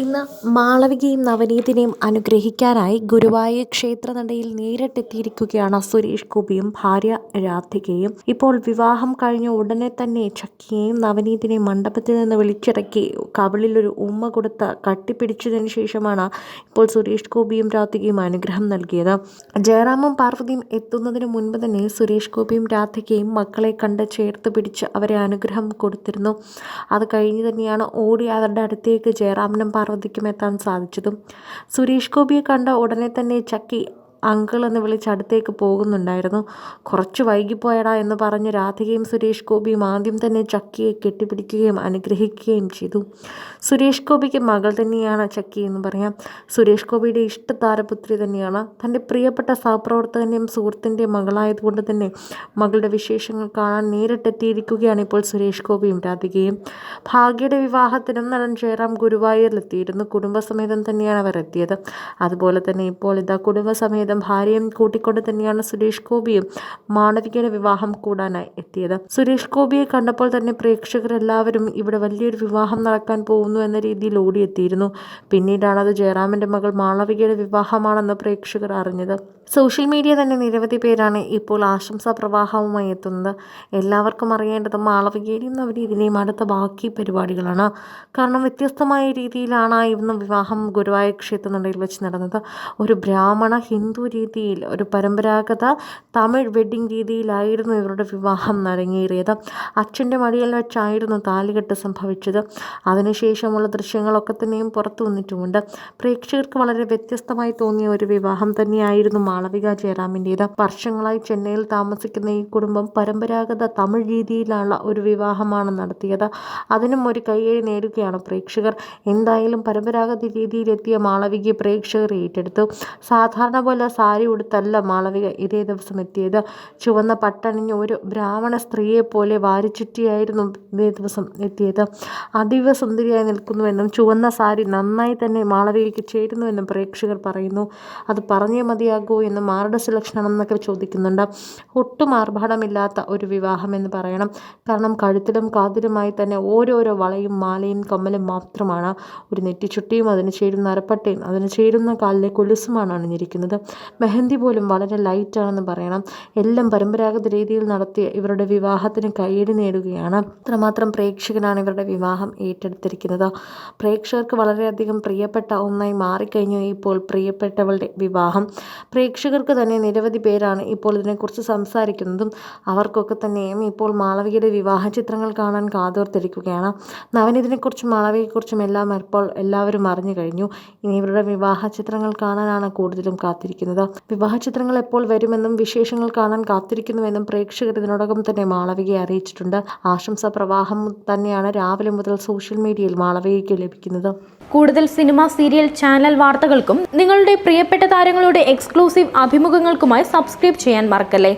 ഇന്ന് മാളവികയും നവനീതിനെയും അനുഗ്രഹിക്കാനായി ഗുരുവായൂർ ക്ഷേത്രനടയിൽ നേരിട്ടെത്തിയിരിക്കുകയാണ് സുരേഷ് ഗോപിയും ഭാര്യ രാധികയും. ഇപ്പോൾ വിവാഹം കഴിഞ്ഞ ഉടനെ തന്നെ ചക്കിയെയും നവനീതിനെയും മണ്ഡപത്തിൽ നിന്ന് വിളിച്ചിറക്കി കവിളിലൊരു ഉമ്മ കൊടുത്ത് കട്ടിപ്പിടിച്ചതിന് ശേഷമാണ് ഇപ്പോൾ സുരേഷ് ഗോപിയും രാധികയും അനുഗ്രഹം നൽകിയത്. ജയറാമും പാർവതിയും എത്തുന്നതിന് മുൻപ് തന്നെ സുരേഷ് ഗോപിയും രാധികയും മക്കളെ കണ്ട് ചേർത്ത് പിടിച്ച് അവരെ അനുഗ്രഹം കൊടുത്തിരുന്നു. അത് കഴിഞ്ഞ് തന്നെയാണ് ഓടി അവരുടെ അടുത്തേക്ക് ജയറാമിനും പാർവതിക്കും എത്താൻ സാധിച്ചതും. സുരേഷ് ഗോപിയെ കണ്ട ഉടനെ തന്നെ ചക്കി അങ്കിൾ എന്ന് വിളിച്ച് അടുത്തേക്ക് പോകുന്നുണ്ടായിരുന്നു. കുറച്ച് വൈകിപ്പോയടാ എന്ന് പറഞ്ഞ് രാധികയും സുരേഷ് ഗോപിയും ആദ്യം തന്നെ ചക്കിയെ കെട്ടിപ്പിടിക്കുകയും അനുഗ്രഹിക്കുകയും ചെയ്തു. സുരേഷ് ഗോപിക്ക് മകൾ തന്നെയാണ് ചക്കി എന്ന് പറയാം. സുരേഷ് ഗോപിയുടെ ഇഷ്ടതാരപുത്രി തന്നെയാണ്. തന്റെ പ്രിയപ്പെട്ട സഹപ്രവർത്തകന്റെയും സുഹൃത്തിന്റെയും മകളായതുകൊണ്ട് തന്നെ മകളുടെ വിശേഷങ്ങൾ കാണാൻ നേരിട്ടെത്തിയിരിക്കുകയാണ് ഇപ്പോൾ സുരേഷ് ഗോപിയും രാധികയും. ഭാഗ്യയുടെ വിവാഹത്തിനും നടൻ ജയറാം ഗുരുവായൂരിലെത്തിയിരുന്നു. കുടുംബസമേതം തന്നെയാണ് അവർ എത്തിയത് അതുപോലെ തന്നെ ഇപ്പോൾ ഇതാ കുടുംബസമേതം ഭാര്യയും കൂട്ടിക്കൊണ്ട് തന്നെയാണ് സുരേഷ് ഗോപിയും മാണവികയുടെ വിവാഹം കൂടാനായി എത്തിയത്. സുരേഷ് ഗോപിയെ കണ്ടപ്പോൾ തന്നെ പ്രേക്ഷകരെല്ലാവരും ഇവിടെ വലിയൊരു വിവാഹം നടക്കാൻ പോകുന്നു എന്ന രീതിയിൽ ഓടിയെത്തിയിരുന്നു. പിന്നീടാണ് അത് ജയറാമിന്റെ മകൾ മാളവികയുടെ വിവാഹമാണെന്ന് പ്രേക്ഷകർ അറിഞ്ഞത്. സോഷ്യൽ മീഡിയ തന്നെ നിരവധി പേരാണ് ഇപ്പോൾ ആശംസാ പ്രവാഹവുമായി എത്തുന്നത്. എല്ലാവർക്കും അറിയേണ്ടത് മാളവികയുടെയും നവനീതിനെയും അടുത്ത ബാക്കി പരിപാടികളാണ്. കാരണം വ്യത്യസ്തമായ രീതിയിലാണ് ഇന്ന് വിവാഹം ഗുരുവായൂർ ക്ഷേത്രനടയിൽ വെച്ച് നടന്നത്. ഒരു ബ്രാഹ്മണ ഹിന്ദു രീതിയിൽ ഒരു പരമ്പരാഗത തമിഴ് വെഡ്ഡിംഗ് രീതിയിലായിരുന്നു ഇവരുടെ വിവാഹം നരങ്ങേറിയത്. അച്ഛന്റെ മടിയിൽ വെച്ചായിരുന്നു താലികെട്ട് സംഭവിച്ചത്. അതിനുശേഷമുള്ള ദൃശ്യങ്ങളൊക്കെ തന്നെയും പുറത്തു വന്നിട്ടുമുണ്ട്. പ്രേക്ഷകർക്ക് വളരെ വ്യത്യസ്തമായി തോന്നിയ ഒരു വിവാഹം തന്നെയായിരുന്നു മാളവിക ജയറാമിന്റേത്. വർഷങ്ങളായി ചെന്നൈയിൽ താമസിക്കുന്ന ഈ കുടുംബം പരമ്പരാഗത തമിഴ് രീതിയിലുള്ള ഒരു വിവാഹമാണ് നടത്തിയത്. അതിനും ഒരു കയ്യടി നേടുകയാണ് പ്രേക്ഷകർ. എന്തായാലും പരമ്പരാഗത രീതിയിലെത്തിയ മാളവികയെ പ്രേക്ഷകർ ഏറ്റെടുത്തു. സാധാരണ പോലെ സാരി ഉടുത്തല്ല മാളവിക. ഇതേ ദിവസം എത്തിയത് ചുവന്ന പട്ടണിഞ്ഞ ഒരു ബ്രാഹ്മണ സ്ത്രീയെ പോലെ വാരിച്ചുറ്റിയായിരുന്നു ഇതേ ദിവസം എത്തിയത്. അതീവ സുന്ദരിയായി നിൽക്കുന്നുവെന്നും ചുവന്ന സാരി നന്നായി തന്നെ മാളവികയ്ക്ക് ചേരുന്നുവെന്നും പ്രേക്ഷകർ പറയുന്നു. അത് പറഞ്ഞേ മതിയാകൂ എന്നും സുലക്ഷണം എന്നൊക്കെ ചോദിക്കുന്നുണ്ട്. ഒട്ടും ആർഭാടമില്ലാത്ത ഒരു വിവാഹം എന്ന് പറയണം. കാരണം കഴുത്തിലും കാതിലുമായി തന്നെ ഓരോരോ വളയും മാലയും കമ്മലും മാത്രമാണ്. ഒരു നെറ്റിച്ചുട്ടിയും അതിന് ചേരുന്ന അരപ്പട്ടയും അതിന് ചേരുന്ന കാലിലെ കൊലുസുമാണ് അണിഞ്ഞിരിക്കുന്നത്. മെഹന്തി പോലും വളരെ ലൈറ്റാണെന്ന് പറയണം. എല്ലാം പരമ്പരാഗത രീതിയിൽ നടത്തിയ ഇവരുടെ വിവാഹത്തിന് കയ്യടി നേടുകയാണ്. അത്രമാത്രം പ്രേക്ഷകനാണ് ഇവരുടെ വിവാഹം ഏറ്റെടുത്തിരിക്കുന്നത്. പ്രേക്ഷകർക്ക് വളരെയധികം പ്രിയപ്പെട്ട ഒന്നായി മാറിക്കഴിഞ്ഞു ഇപ്പോൾ പ്രിയപ്പെട്ടവളുടെ വിവാഹം. പ്രേക്ഷകർക്ക് തന്നെ നിരവധി പേരാണ് ഇപ്പോൾ ഇതിനെക്കുറിച്ച് സംസാരിക്കുന്നതും അവർക്കൊക്കെ തന്നെയും ഇപ്പോൾ മാളവികയുടെ വിവാഹ ചിത്രങ്ങൾ കാണാൻ കാതോർത്തിരിക്കുകയാണ്. നവൻ നവനിതിനെക്കുറിച്ചും മാളവികയെക്കുറിച്ചും എല്ലാം ഇപ്പോൾ എല്ലാവരും അറിഞ്ഞു കഴിഞ്ഞു. ഇനി ഇവരുടെ വിവാഹ ചിത്രങ്ങൾ കാണാനാണ് കൂടുതലും കാത്തിരിക്കുന്നത്. വിവാഹ ചിത്രങ്ങൾ എപ്പോൾ വരുമെന്നും വിശേഷങ്ങൾ കാണാൻ കാത്തിരിക്കുന്നുവെന്നും പ്രേക്ഷകർ ഇതിനോടകം തന്നെ മാളവികയെ അറിയിച്ചിട്ടുണ്ട്. ആശംസാ പ്രവാഹം തന്നെയാണ് രാവിലെ മുതൽ സോഷ്യൽ മീഡിയയിൽ മാളവികയ്ക്ക് ലഭിക്കുന്നത്. കൂടുതൽ സിനിമ സീരിയൽ ചാനൽ വാർത്തകൾക്കും നിങ്ങളുടെ പ്രിയപ്പെട്ട താരങ്ങളുടെ എക്സ്ക്ലൂസീവ് അഭിമുഖങ്ങൾക്കുമായി സബ്സ്ക്രൈബ് ചെയ്യാൻ മറക്കല്ലേ?